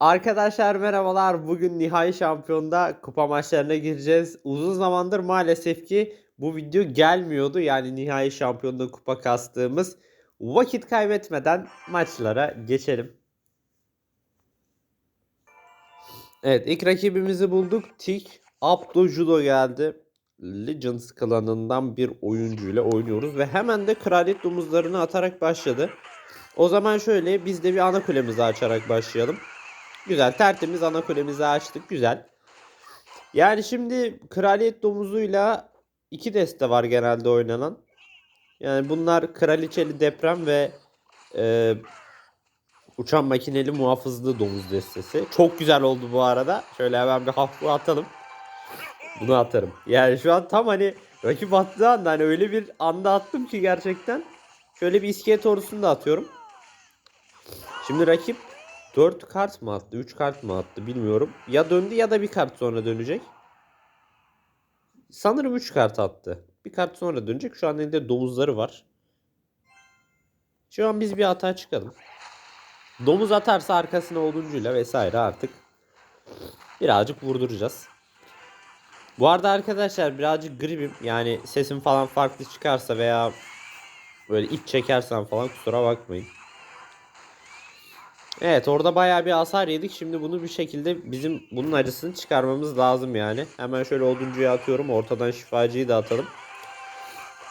Arkadaşlar merhabalar. Bugün nihai şampiyonda kupa maçlarına gireceğiz. Uzun zamandır maalesef ki bu video gelmiyordu. Yani nihai şampiyonda kupa kastığımız. Vakit kaybetmeden maçlara geçelim. Evet ilk rakibimizi bulduk. Tik Abdo Judo geldi. Legends klanından bir oyuncuyla oynuyoruz ve hemen de kraliyet domuzlarını atarak başladı. O zaman şöyle biz de bir ana kulemizi açarak başlayalım. Güzel tertemiz ana kulemizi açtık. Güzel. Yani şimdi kraliyet domuzuyla iki deste var genelde oynanan. Yani bunlar kraliçeli deprem ve e, uçan makineli muhafızlı domuz destesi. Çok güzel oldu bu arada. Şöyle hemen bir hafif atalım. Bunu atarım. Yani şu an tam hani rakip attığı anda hani öyle bir anda attım ki gerçekten. Şöyle bir iskelet ordusunu da atıyorum. Şimdi rakip 4 kart mı attı? 3 kart mı attı bilmiyorum. Ya döndü ya da bir kart sonra dönecek. Sanırım 3 kart attı. Bir kart sonra dönecek. Şu an elinde domuzları var. Şu an biz bir hata çıkalım. Domuz atarsa arkasına oduncuyla vesaire artık birazcık vurduracağız. Bu arada arkadaşlar birazcık gribim. Yani sesim falan farklı çıkarsa veya böyle iç çekersem falan kusura bakmayın. Evet orada bayağı bir hasar yedik. Şimdi bunu bir şekilde bizim bunun acısını çıkarmamız lazım yani. Hemen şöyle oduncuya atıyorum. Ortadan şifacıyı da atalım.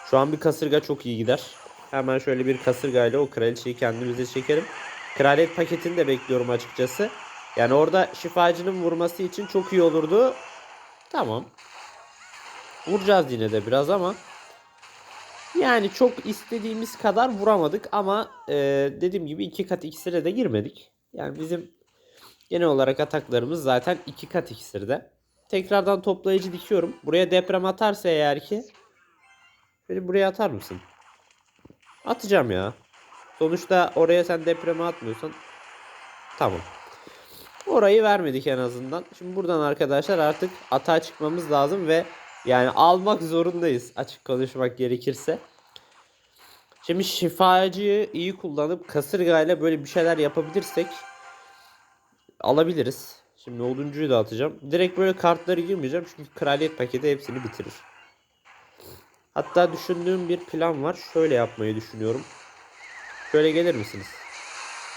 Şu an bir kasırga çok iyi gider. Hemen şöyle bir kasırgayla o kraliçeyi kendimize çekelim. Kraliyet paketini de bekliyorum açıkçası. Yani orada şifacının vurması için çok iyi olurdu. Tamam. Vuracağız yine de biraz ama yani çok istediğimiz kadar vuramadık ama e, dediğim gibi iki kat iksire de girmedik. Yani bizim genel olarak ataklarımız zaten iki kat iksirde. Tekrardan toplayıcı dikiyorum. Buraya deprem atarsa eğer ki beni buraya atar mısın? Atacağım ya. Sonuçta oraya sen depremi atmıyorsan tamam. Orayı vermedik en azından. Şimdi buradan arkadaşlar artık atağa çıkmamız lazım ve yani almak zorundayız açık konuşmak gerekirse. Şimdi şifacıyı iyi kullanıp kasırgayla böyle bir şeyler yapabilirsek alabiliriz. Şimdi oduncuyu da atacağım. Direkt böyle kartları girmeyeceğim çünkü kraliyet paketi hepsini bitirir. Hatta düşündüğüm bir plan var. Şöyle yapmayı düşünüyorum. Şöyle gelir misiniz?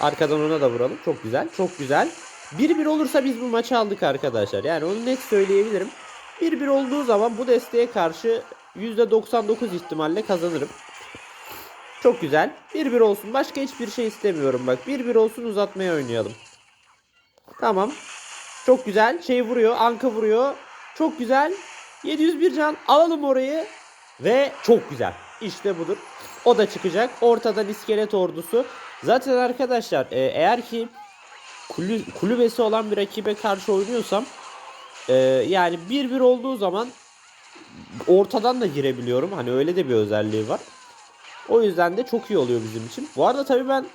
Arkadan ona da vuralım. Çok güzel. Çok güzel. 1-1 olursa biz bu maçı aldık arkadaşlar. Yani onu net söyleyebilirim. 1-1 olduğu zaman bu desteğe karşı %99 ihtimalle kazanırım. Çok güzel. 1-1 olsun. Başka hiçbir şey istemiyorum bak. 1-1 olsun uzatmaya oynayalım. Tamam. Çok güzel. Şey vuruyor. Anka vuruyor. Çok güzel. 701 can. Alalım orayı. Ve çok güzel. İşte budur. O da çıkacak. Ortadan iskelet ordusu. Zaten arkadaşlar e, eğer ki kulü, kulübesi olan bir rakibe karşı oynuyorsam e, yani 1-1 olduğu zaman ortadan da girebiliyorum. Hani öyle de bir özelliği var. O yüzden de çok iyi oluyor bizim için. Bu arada tabii ben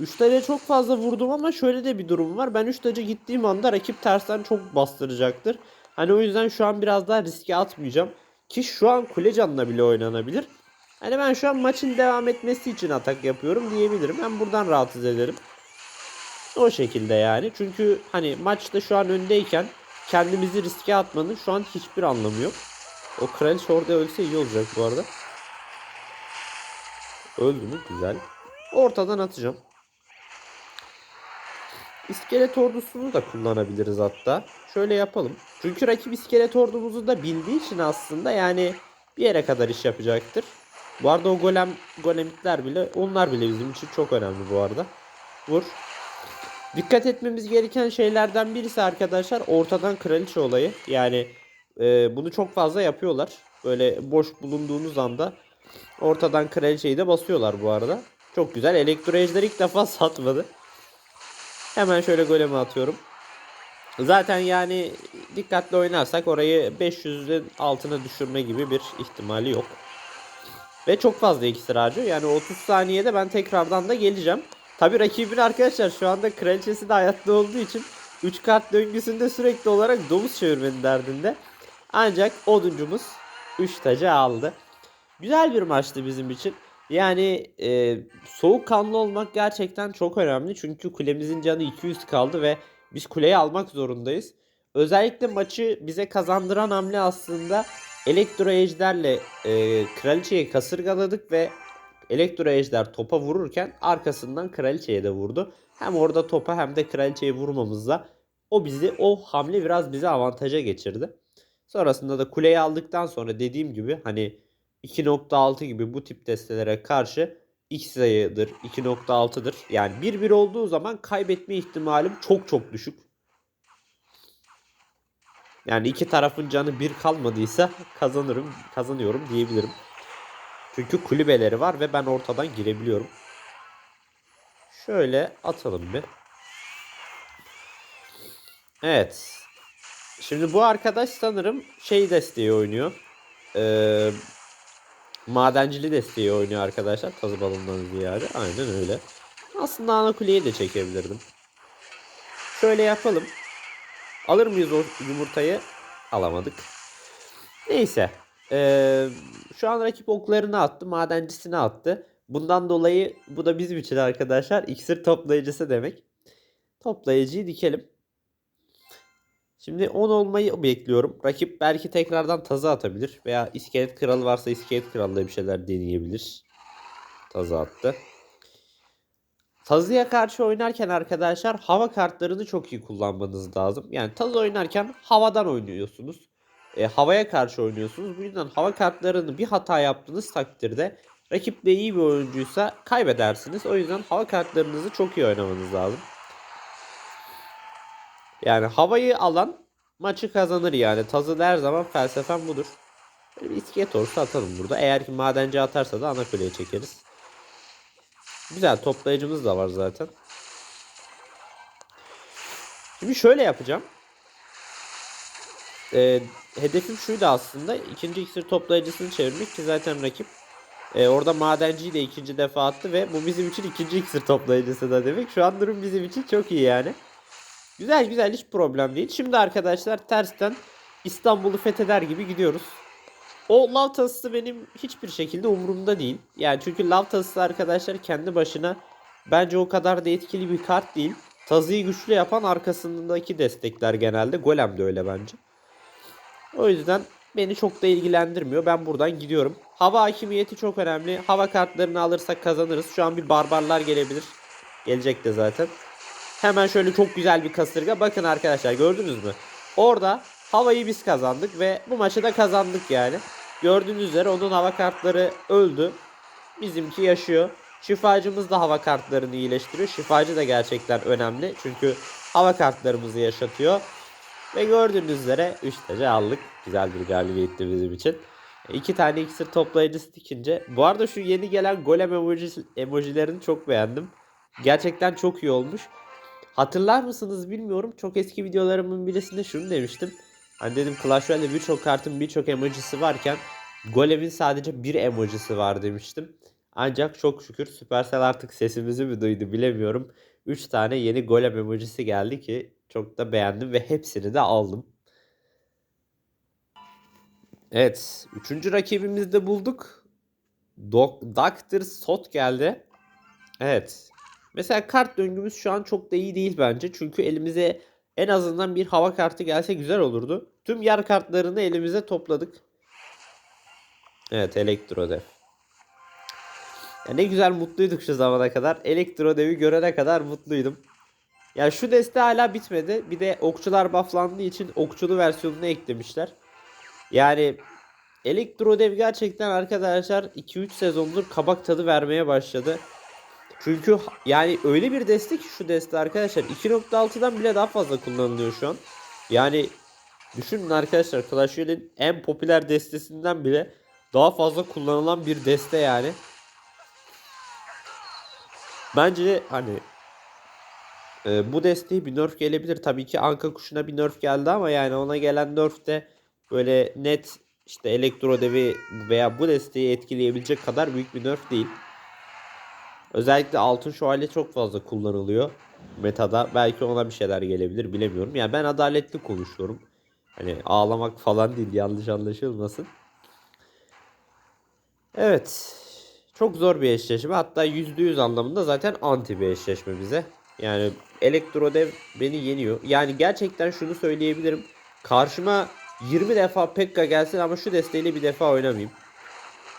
3 tane çok fazla vurdum ama şöyle de bir durum var. Ben 3 taca gittiğim anda rakip tersten çok bastıracaktır. Hani o yüzden şu an biraz daha riske atmayacağım. Ki şu an kule canına bile oynanabilir. Hani ben şu an maçın devam etmesi için atak yapıyorum diyebilirim. Ben buradan rahatsız ederim. O şekilde yani. Çünkü hani maçta şu an öndeyken kendimizi riske atmanın şu an hiçbir anlamı yok. O kraliçe orada ölse iyi olacak bu arada. Öldü mü? Güzel. Ortadan atacağım. İskelet ordusunu da kullanabiliriz hatta. Şöyle yapalım. Çünkü rakip iskelet ordumuzu da bildiği için aslında yani bir yere kadar iş yapacaktır. Bu arada o golem golemitler bile onlar bile bizim için çok önemli bu arada. Vur. Dikkat etmemiz gereken şeylerden birisi arkadaşlar ortadan kraliçe olayı. Yani e, bunu çok fazla yapıyorlar. Böyle boş bulunduğunuz anda ortadan kraliçeyi de basıyorlar bu arada. Çok güzel. Elektro ejderi ilk defa satmadı. Hemen şöyle golemi atıyorum. Zaten yani dikkatli oynarsak orayı 500'ün altına düşürme gibi bir ihtimali yok. Ve çok fazla iksir harcıyor. Yani 30 saniyede ben tekrardan da geleceğim. Tabi rakibin arkadaşlar şu anda kraliçesi de hayatta olduğu için 3 kart döngüsünde sürekli olarak domuz çevirmenin derdinde. Ancak oduncumuz 3 tacı aldı. Güzel bir maçtı bizim için. Yani e, soğukkanlı olmak gerçekten çok önemli. Çünkü kulemizin canı 200 kaldı ve Biz kuleyi almak zorundayız. Özellikle maçı bize kazandıran hamle aslında Elektro Ejder'le e, Kraliçeyi kasırgaladık ve Elektro Ejder topa vururken arkasından Kraliçe'ye de vurdu. Hem orada topa hem de Kraliçe'ye vurmamızla o bizi o hamle biraz bizi avantaja geçirdi. Sonrasında da kuleyi aldıktan sonra dediğim gibi hani 2.6 gibi bu tip destelere karşı x sayıdır 2.6'dır. Yani 1-1 olduğu zaman kaybetme ihtimalim çok çok düşük. Yani iki tarafın canı bir kalmadıysa kazanırım, kazanıyorum diyebilirim. Çünkü kulübeleri var ve ben ortadan girebiliyorum. Şöyle atalım bir. Evet. Şimdi bu arkadaş sanırım şey desteği oynuyor. Ee, madencili desteği oynuyor arkadaşlar. Tazı balondan ziyade. Aynen öyle. Aslında ana kuleyi de çekebilirdim. Şöyle yapalım. Alır mıyız o yumurtayı? Alamadık. Neyse. Ee, şu an rakip oklarını attı. Madencisini attı. Bundan dolayı bu da bizim için arkadaşlar iksir toplayıcısı demek. Toplayıcıyı dikelim. Şimdi 10 olmayı bekliyorum. Rakip belki tekrardan tazı atabilir. Veya iskelet kralı varsa iskelet kralı bir şeyler deneyebilir. Tazı attı. Tazıya karşı oynarken arkadaşlar hava kartlarını çok iyi kullanmanız lazım. Yani tazı oynarken havadan oynuyorsunuz. E, havaya karşı oynuyorsunuz. Bu yüzden hava kartlarını bir hata yaptığınız takdirde rakip de iyi bir oyuncuysa kaybedersiniz. O yüzden hava kartlarınızı çok iyi oynamanız lazım. Yani havayı alan maçı kazanır yani. Tazı her zaman felsefem budur. Böyle bir iskelet olursa atalım burada. Eğer ki madenci atarsa da ana kuleye çekeriz. Güzel toplayıcımız da var zaten. Şimdi şöyle yapacağım. Ee, hedefim şuydu aslında. ikinci iksir toplayıcısını çevirmek ki zaten rakip e, orada madenciyi de ikinci defa attı ve bu bizim için ikinci iksir toplayıcısı da demek. Şu an durum bizim için çok iyi yani. Güzel güzel hiç problem değil. Şimdi arkadaşlar tersten İstanbul'u fetheder gibi gidiyoruz. O lav tasısı benim hiçbir şekilde umurumda değil. Yani çünkü lav tasısı arkadaşlar kendi başına bence o kadar da etkili bir kart değil. Tazıyı güçlü yapan arkasındaki destekler genelde. Golem de öyle bence. O yüzden beni çok da ilgilendirmiyor. Ben buradan gidiyorum. Hava hakimiyeti çok önemli. Hava kartlarını alırsak kazanırız. Şu an bir barbarlar gelebilir. Gelecek de zaten. Hemen şöyle çok güzel bir kasırga. Bakın arkadaşlar gördünüz mü? Orada havayı biz kazandık ve bu maçı da kazandık yani. Gördüğünüz üzere onun hava kartları öldü. Bizimki yaşıyor. Şifacımız da hava kartlarını iyileştiriyor. Şifacı da gerçekten önemli. Çünkü hava kartlarımızı yaşatıyor. Ve gördüğünüz üzere 3 tane aldık. Güzel bir galibiyetti bizim için. İki tane iksir toplayıcısı dikince. Bu arada şu yeni gelen golem emoji, emojilerini çok beğendim. Gerçekten çok iyi olmuş. Hatırlar mısınız bilmiyorum. Çok eski videolarımın birisinde şunu demiştim. Hani dedim Clash Royale'de birçok kartın birçok emojisi varken Golem'in sadece bir emojisi var demiştim. Ancak çok şükür Supercell artık sesimizi mi duydu bilemiyorum. 3 tane yeni Golem emojisi geldi ki çok da beğendim ve hepsini de aldım. Evet. Üçüncü rakibimizi de bulduk. Dok Dr. Sot geldi. Evet. Mesela kart döngümüz şu an çok da iyi değil bence. Çünkü elimize en azından bir hava kartı gelse güzel olurdu. Tüm yer kartlarını elimize topladık. Evet Elektrodev. Ya ne güzel mutluyduk şu zamana kadar. Elektrodev'i görene kadar mutluydum. Ya şu deste hala bitmedi. Bir de okçular bufflandığı için okçulu versiyonunu eklemişler. Yani Elektrodev gerçekten arkadaşlar 2-3 sezondur kabak tadı vermeye başladı. Çünkü yani öyle bir deste ki şu deste arkadaşlar 2.6'dan bile daha fazla kullanılıyor şu an. Yani düşünün arkadaşlar Clash Royale'in en popüler destesinden bile daha fazla kullanılan bir deste yani. Bence hani e, bu desteği bir nerf gelebilir. Tabii ki Anka kuşuna bir nerf geldi ama yani ona gelen nerf de böyle net işte elektro devi veya bu desteği etkileyebilecek kadar büyük bir nerf değil. Özellikle altın şövalye çok fazla kullanılıyor metada. Belki ona bir şeyler gelebilir bilemiyorum. Yani ben adaletli konuşuyorum. Hani ağlamak falan değil yanlış anlaşılmasın. Evet. Çok zor bir eşleşme. Hatta %100 anlamında zaten anti bir eşleşme bize. Yani Elektrodev beni yeniyor. Yani gerçekten şunu söyleyebilirim. Karşıma 20 defa Pekka gelsin ama şu desteğiyle bir defa oynamayayım.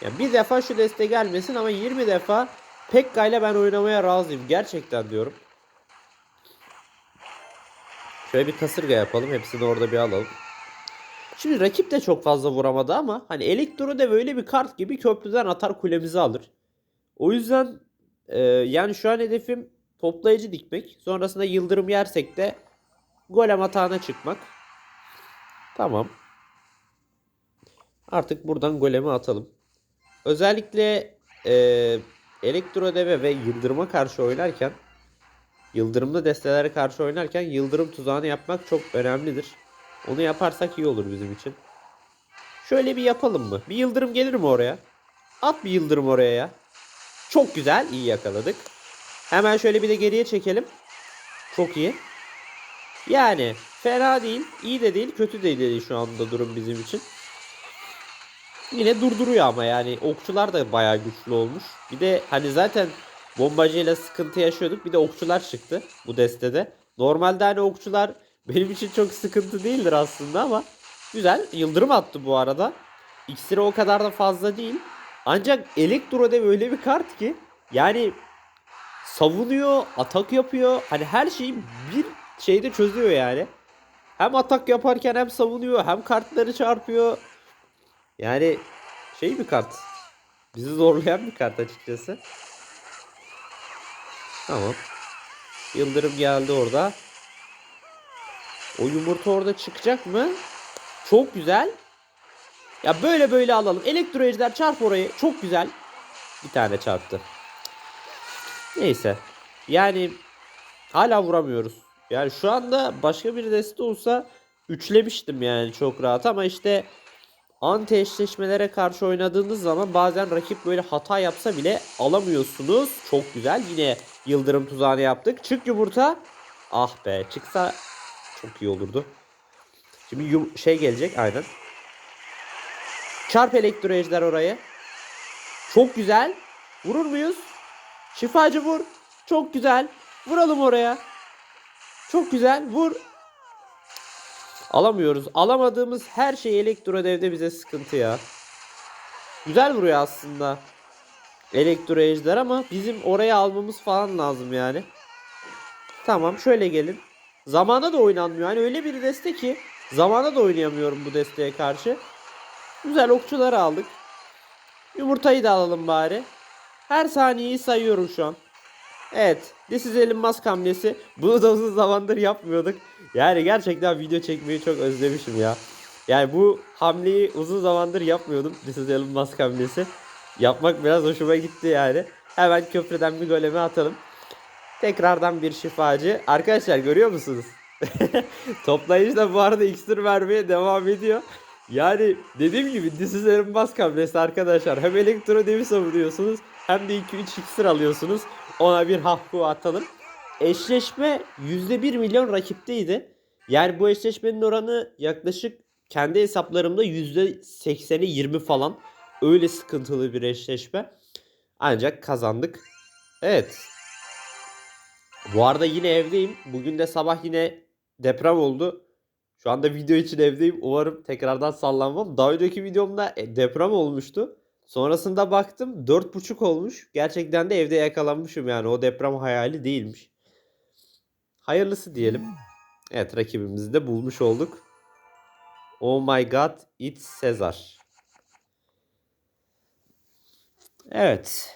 Yani bir defa şu deste gelmesin ama 20 defa Pekka ile ben oynamaya razıyım. Gerçekten diyorum. Şöyle bir kasırga yapalım. Hepsini orada bir alalım. Şimdi rakip de çok fazla vuramadı ama hani Elektro de böyle bir kart gibi köprüden atar kulemizi alır. O yüzden e, yani şu an hedefim toplayıcı dikmek. Sonrasında yıldırım yersek de golem atağına çıkmak. Tamam. Artık buradan golemi atalım. Özellikle e, elektro deve ve yıldırıma karşı oynarken yıldırımlı destelere karşı oynarken yıldırım tuzağını yapmak çok önemlidir. Onu yaparsak iyi olur bizim için. Şöyle bir yapalım mı? Bir yıldırım gelir mi oraya? At bir yıldırım oraya ya. Çok güzel. iyi yakaladık. Hemen şöyle bir de geriye çekelim. Çok iyi. Yani fena değil. iyi de değil. Kötü de değil şu anda durum bizim için. Yine durduruyor ama yani okçular da bayağı güçlü olmuş. Bir de hani zaten bombacıyla sıkıntı yaşıyorduk. Bir de okçular çıktı bu destede. Normalde hani okçular benim için çok sıkıntı değildir aslında ama güzel. Yıldırım attı bu arada. İksiri o kadar da fazla değil. Ancak Elektro de öyle bir kart ki yani savunuyor, atak yapıyor. Hani her şeyi bir şeyde çözüyor yani. Hem atak yaparken hem savunuyor, hem kartları çarpıyor. Yani şey bir kart. Bizi zorlayan bir kart açıkçası. Tamam. Yıldırım geldi orada. O yumurta orada çıkacak mı? Çok güzel. Ya böyle böyle alalım. Elektro ejder çarp orayı. Çok güzel. Bir tane çarptı. Neyse. Yani hala vuramıyoruz. Yani şu anda başka bir deste olsa üçlemiştim yani çok rahat ama işte anti eşleşmelere karşı oynadığınız zaman bazen rakip böyle hata yapsa bile alamıyorsunuz. Çok güzel. Yine yıldırım tuzağını yaptık. Çık yumurta. Ah be çıksa çok iyi olurdu. Şimdi yum şey gelecek aynen. Çarp elektro ejder orayı. Çok güzel. Vurur muyuz? Şifacı vur. Çok güzel. Vuralım oraya. Çok güzel. Vur. Alamıyoruz. Alamadığımız her şey elektro devde bize sıkıntı ya. Güzel vuruyor aslında. Elektro ejder ama bizim oraya almamız falan lazım yani. Tamam şöyle gelin. Zamana da oynanmıyor. Hani öyle bir deste ki zamana da oynayamıyorum bu desteğe karşı. Güzel okçuları aldık. Yumurtayı da alalım bari. Her saniyeyi sayıyorum şu an. Evet. This is Elon Musk hamlesi. Bunu da uzun zamandır yapmıyorduk. Yani gerçekten video çekmeyi çok özlemişim ya. Yani bu hamleyi uzun zamandır yapmıyordum. This is Elon Musk hamlesi. Yapmak biraz hoşuma gitti yani. Hemen köprüden bir golemi atalım. Tekrardan bir şifacı. Arkadaşlar görüyor musunuz? Toplayıcı da bu arada iksir vermeye devam ediyor. Yani dediğim gibi This is Elon Musk hamlesi arkadaşlar. Hem elektro devi savunuyorsunuz hem de 2-3 iksir alıyorsunuz. Ona bir hakkı atalım. Eşleşme %1 milyon rakipteydi. Yani bu eşleşmenin oranı yaklaşık kendi hesaplarımda %80'i 20 falan. Öyle sıkıntılı bir eşleşme. Ancak kazandık. Evet. Bu arada yine evdeyim. Bugün de sabah yine deprem oldu. Şu anda video için evdeyim. Umarım tekrardan sallanmam. Daha önceki videomda e, deprem olmuştu. Sonrasında baktım 4.5 olmuş. Gerçekten de evde yakalanmışım yani. O deprem hayali değilmiş. Hayırlısı diyelim. Evet rakibimizi de bulmuş olduk. Oh my god it's Caesar. Evet.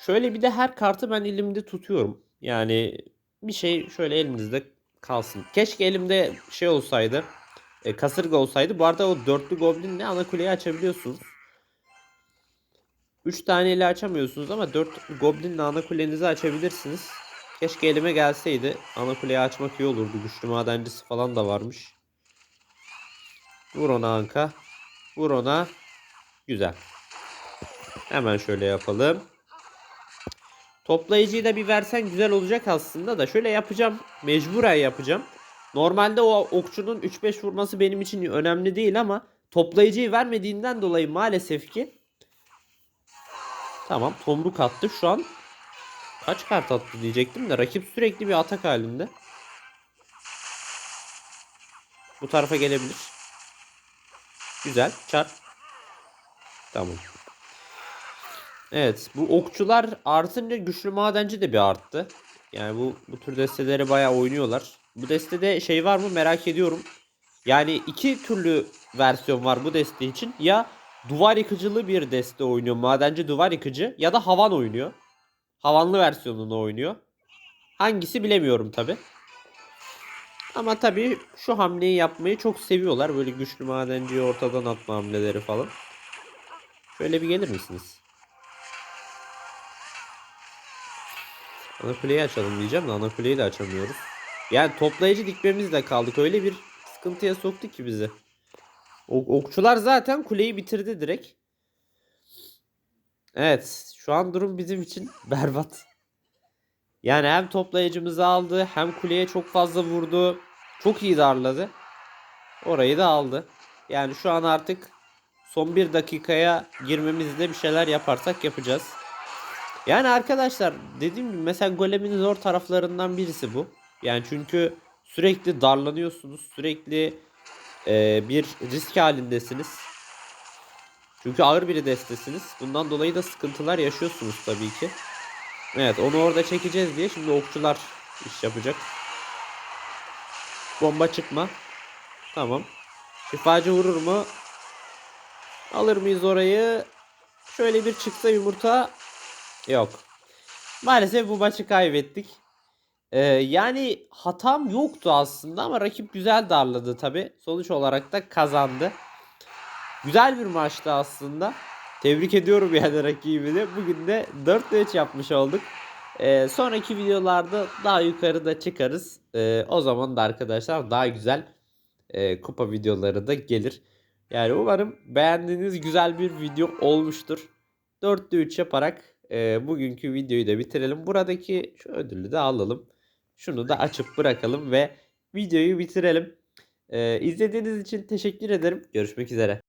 Şöyle bir de her kartı ben elimde tutuyorum. Yani bir şey şöyle elinizde kalsın. Keşke elimde şey olsaydı. E, kasırga olsaydı. Bu arada o dörtlü goblinle ana kuleyi açabiliyorsunuz. 3 taneyle açamıyorsunuz ama 4 goblinle ana kulenizi açabilirsiniz. Keşke elime gelseydi. Ana açmak iyi olurdu. Güçlü madencisi falan da varmış. Vur ona Anka. Vur ona. Güzel. Hemen şöyle yapalım. Toplayıcıyı da bir versen güzel olacak aslında da. Şöyle yapacağım. Mecburen yapacağım. Normalde o okçunun 3-5 vurması benim için önemli değil ama toplayıcıyı vermediğinden dolayı maalesef ki Tamam tomruk attı şu an. Kaç kart attı diyecektim de rakip sürekli bir atak halinde. Bu tarafa gelebilir. Güzel. Çar. Tamam. Evet. Bu okçular artınca güçlü madenci de bir arttı. Yani bu bu tür desteleri bayağı oynuyorlar. Bu destede şey var mı merak ediyorum. Yani iki türlü versiyon var bu deste için. Ya duvar yıkıcılı bir deste oynuyor. Madenci duvar yıkıcı ya da havan oynuyor. Havanlı versiyonunu oynuyor. Hangisi bilemiyorum tabi. Ama tabi şu hamleyi yapmayı çok seviyorlar. Böyle güçlü madenciyi ortadan atma hamleleri falan. Şöyle bir gelir misiniz? Ana kuleyi açalım diyeceğim de ana kuleyi de açamıyoruz. Yani toplayıcı dikmemizle kaldık. Öyle bir sıkıntıya soktu ki bizi. O- okçular zaten kuleyi bitirdi direkt. Evet. Şu an durum bizim için berbat. Yani hem toplayıcımızı aldı hem kuleye çok fazla vurdu. Çok iyi darladı. Orayı da aldı. Yani şu an artık son bir dakikaya girmemizde bir şeyler yaparsak yapacağız. Yani arkadaşlar dediğim gibi mesela golemin zor taraflarından birisi bu. Yani çünkü sürekli darlanıyorsunuz. Sürekli e, bir risk halindesiniz. Çünkü ağır bir destesiniz. Bundan dolayı da sıkıntılar yaşıyorsunuz tabii ki. Evet onu orada çekeceğiz diye şimdi okçular iş yapacak. Bomba çıkma. Tamam. Şifacı vurur mu? Alır mıyız orayı? Şöyle bir çıksa yumurta. Yok. Maalesef bu maçı kaybettik. Ee, yani hatam yoktu aslında ama rakip güzel darladı tabi. Sonuç olarak da kazandı. Güzel bir maçtı aslında. Tebrik ediyorum yani rakibini. Bugün de 4 3 yapmış olduk. Ee, sonraki videolarda daha yukarıda çıkarız. Ee, o zaman da arkadaşlar daha güzel e, kupa videoları da gelir. Yani umarım beğendiğiniz güzel bir video olmuştur. 4'te 3 yaparak e, bugünkü videoyu da bitirelim. Buradaki şu ödülü de alalım. Şunu da açıp bırakalım ve videoyu bitirelim. Ee, izlediğiniz için teşekkür ederim. Görüşmek üzere.